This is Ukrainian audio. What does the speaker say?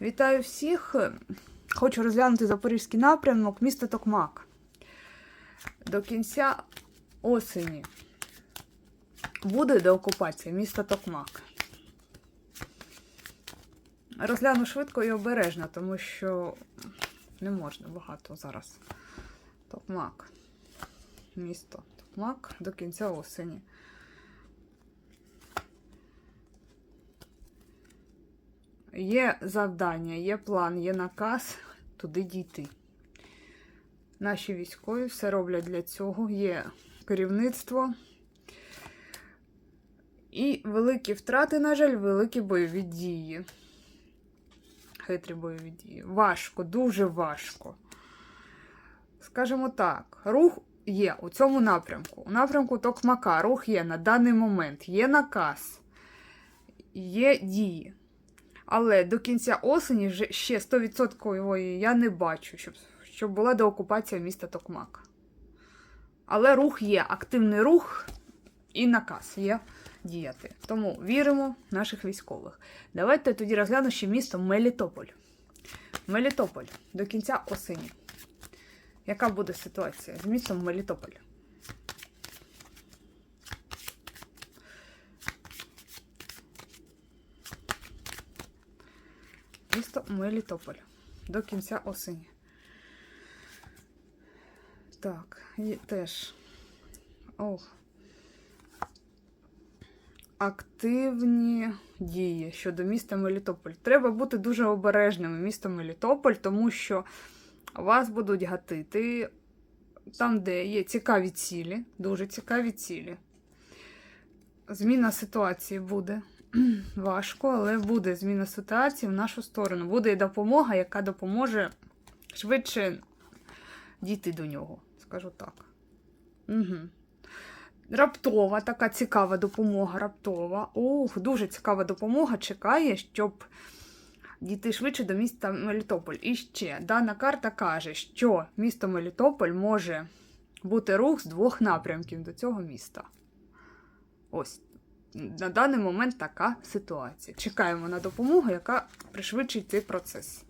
Вітаю всіх! Хочу розглянути запорізький напрямок місто Токмак. До кінця осені буде деокупація міста Токмак. Розгляну швидко і обережно, тому що не можна багато зараз. Токмак. Місто Токмак до кінця осені. Є завдання, є план, є наказ туди дійти. Наші військові все роблять для цього. Є керівництво. І великі втрати, на жаль, великі бойові дії. Хитрі бойові дії. Важко, дуже важко. Скажімо так, рух є у цьому напрямку. У напрямку Токмака рух є на даний момент. Є наказ, є дії. Але до кінця осені вже ще 100% я не бачу, щоб, щоб була деокупація міста Токмак. Але рух є, активний рух і наказ є діяти. Тому віримо в наших військових. Давайте тоді розглянемо ще місто Мелітополь. Мелітополь до кінця осені. Яка буде ситуація з містом Мелітополь? Місто Мелітополь до кінця осені. Так, і теж. Ох. Активні дії щодо міста Мелітополь. Треба бути дуже обережними містом Мелітополь, тому що вас будуть гатити там, де є цікаві цілі, дуже цікаві цілі. Зміна ситуації буде важко, але буде зміна ситуації в нашу сторону. Буде і допомога, яка допоможе швидше дійти до нього, скажу так. Угу. Раптова, така цікава допомога, раптова. Ух, дуже цікава допомога чекає, щоб дійти швидше до міста Мелітополь. І ще дана карта каже, що місто Мелітополь може бути рух з двох напрямків до цього міста. Ось на даний момент така ситуація. Чекаємо на допомогу, яка пришвидшить цей процес.